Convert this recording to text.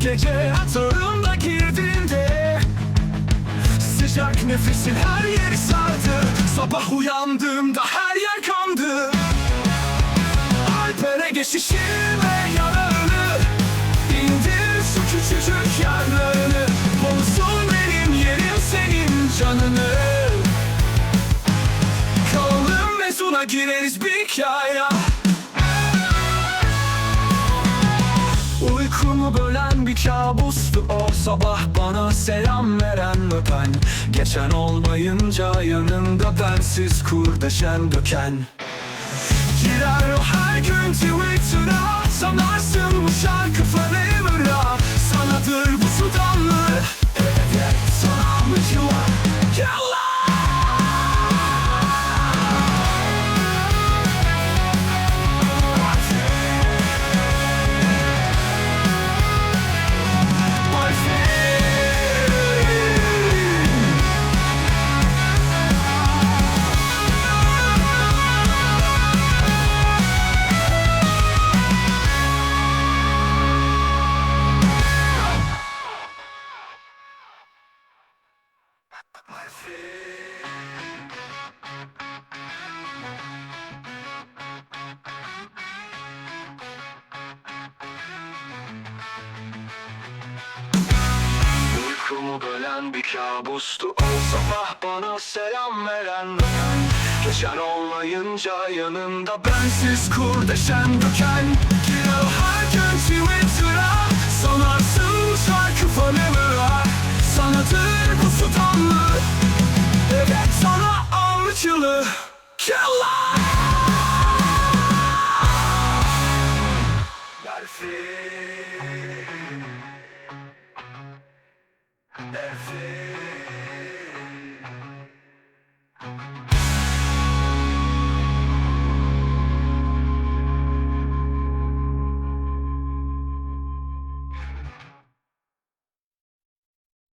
gece. Hatırımda girdiğinde Sıcak nefesin her yeri sardı. Sabah uyandığımda her yer kandı. Alpere geçişime yararlı İndir şu küçücük yerlerini Olsun benim yerim senin canını. Kalalım mezuna gireriz bir hikaye Bölen bir kabustu o. Sabah bana selam veren öpen. Geçen olmayınca yanında bensiz kurdeşen döken. Girer o her gün Twitter'a Sanarsın bu şarkı Uykumu bölen bir kabustu. O sabah bana selam veren Geçen olmayınca yanında bensiz kurdeşen döken. Girer her gün Twitter'a